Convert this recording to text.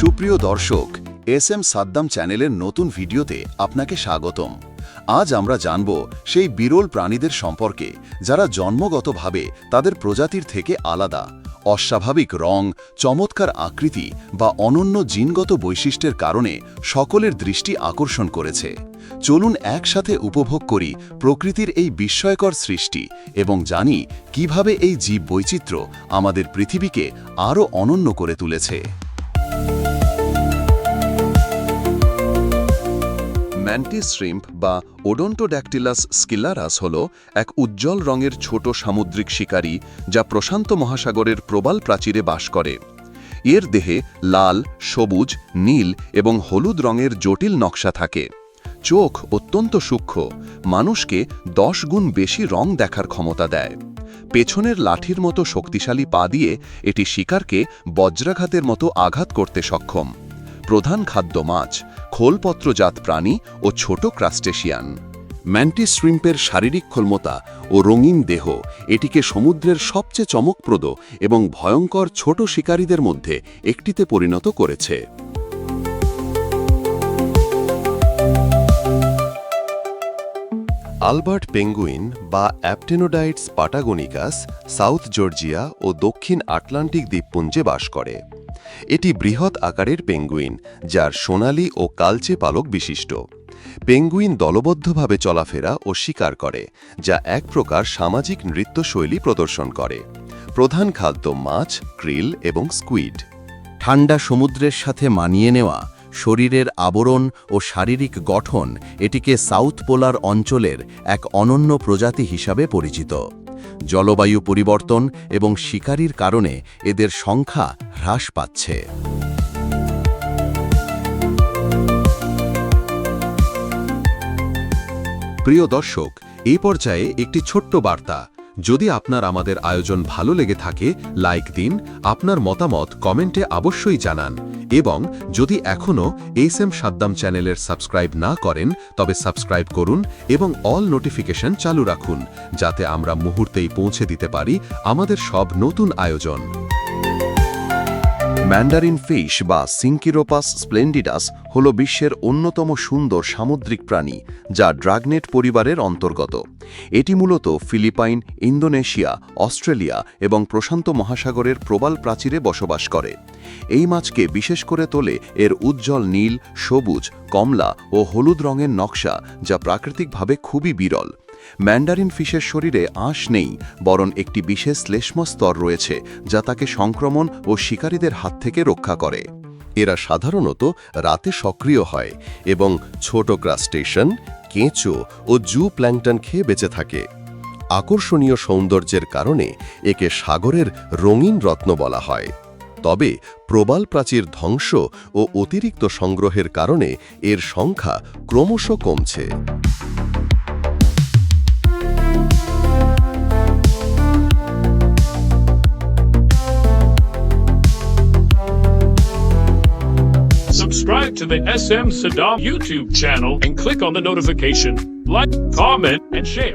সুপ্রিয় দর্শক S M Saddam চ্যানেলের নতুন ভিডিওতে আপনাকে স্বাগতম। আজ আমরা জানব সেই বিরল প্রাণীদের সম্পর্কে, যারা জন্মগতভাবে তাদের প্রজাতির থেকে আলাদা। অস্বাভাবিক রং, চমৎকার আকৃতি বা অনন্য জিনগত বৈশিষ্ট্যের কারণে সকলের দৃষ্টি আকর্ষণ করেছে। চলুন একসাথে উপভোগ করি প্রকৃতির এই বিস্ময়কর সৃষ্টি এবং জানি কীভাবে এই জীব বৈচিত্র্য আমাদের পৃথিবীকে আরও অনন্য করে তুলেছে। ম্যান্টিস শ্রিম্প বা ওডন্টোড্যাকটিলাস স্কিলারাস হল এক উজ্জ্বল রঙের ছোট সামুদ্রিক শিকারী যা প্রশান্ত মহাসাগরের প্রবাল প্রাচীরে বাস করে। এর দেহে লাল, সবুজ, নীল এবং হলুদ রঙের জটিল নকশা থাকে। চোখ অত্যন্ত সূক্ষ্ম, মানুষকে দশ গুণ বেশি রং দেখার ক্ষমতা দেয়। পেছনের লাঠির মতো শক্তিশালী পা দিয়ে এটি শিকারকে বজ্রাঘাতের মতো আঘাত করতে সক্ষম। প্রধান খাদ্য মাছ খোলপত্রজাত প্রাণী ও ছোট ক্রাস্টেশিয়ান। ম্যান্টিস শ্রিম্পের শারীরিক ক্ষমতা ও রঙিন দেহ এটিকে সমুদ্রের সবচেয়ে চমকপ্রদ এবং ভয়ঙ্কর ছোট শিকারীদের মধ্যে একটিতে পরিণত করেছে। আলবার্ট পেঙ্গুইন বা অ্যাপটেনোডাইটস পাটাগোনিকাস সাউথ জর্জিয়া ও দক্ষিণ আটলান্টিক দ্বীপপুঞ্জে বাস করে। এটি বৃহৎ আকারের পেঙ্গুইন, যার সোনালি ও কালচে পালক বিশিষ্ট। পেঙ্গুইন দলবদ্ধভাবে চলাফেরা ও শিকার করে, যা এক প্রকার সামাজিক নৃত্যশৈলী প্রদর্শন করে। প্রধান খাদ্য মাছ, ক্রিল এবং স্কুইড। ঠান্ডা সমুদ্রের সাথে মানিয়ে নেওয়া, শরীরের আবরণ ও শারীরিক গঠন এটিকে সাউথ পোলার অঞ্চলের এক অনন্য প্রজাতি হিসাবে পরিচিত। জলবায়ু পরিবর্তন এবং শিকারির কারণে এদের সংখ্যা হ্রাস পাচ্ছে। প্রিয় দর্শক, এই পর্যায়ে একটি ছোট্ট বার্তা। যদি আপনার আমাদের আয়োজন ভালো লেগে থাকে, লাইক দিন, আপনার মতামত কমেন্টে অবশ্যই জানান। এবং যদি এখনও এস এম সাদ্দাম চ্যানেলের সাবস্ক্রাইব না করেন, তবে সাবস্ক্রাইব করুন এবং অল নোটিফিকেশন চালু রাখুন, যাতে আমরা মুহূর্তেই পৌঁছে দিতে পারি আমাদের সব নতুন আয়োজন। ম্যান্ডারিন ফিশ বা সিঙ্কিরোপাস স্প্লেন্ডিডাস হল বিশ্বের অন্যতম সুন্দর সামুদ্রিক প্রাণী, যা ড্রাগনেট পরিবারের অন্তর্গত। এটি মূলত ফিলিপাইন, ইন্দোনেশিয়া, অস্ট্রেলিয়া এবং প্রশান্ত মহাসাগরের প্রবাল প্রাচীরে বসবাস করে। এই মাছকে বিশেষ করে তোলে এর উজ্জ্বল নীল, সবুজ, কমলা ও হলুদ রঙের নকশা, যা প্রাকৃতিকভাবে খুবই বিরল। ম্যান্ডারিন ফিশের শরীরে আঁশ নেই, বরং একটি বিশেষ শ্লেষ্ম স্তর রয়েছে, যা তাকে সংক্রমণ ও শিকারীদের হাত থেকে রক্ষা করে। এরা সাধারণত রাতে সক্রিয় হয় এবং ছোট ক্রাস্টেশন, কেঁচো ও জু প্ল্যাংটন খেয়ে বেঁচে থাকে। আকর্ষণীয় সৌন্দর্যের কারণে একে সাগরের রঙিন রত্ন বলা হয়। তবে প্রবাল প্রাচীর ধ্বংস ও অতিরিক্ত সংগ্রহের কারণে এর সংখ্যা ক্রমশ কমছে। Subscribe to the SM Saddam YouTube channel and click on the notification, like, comment, and share.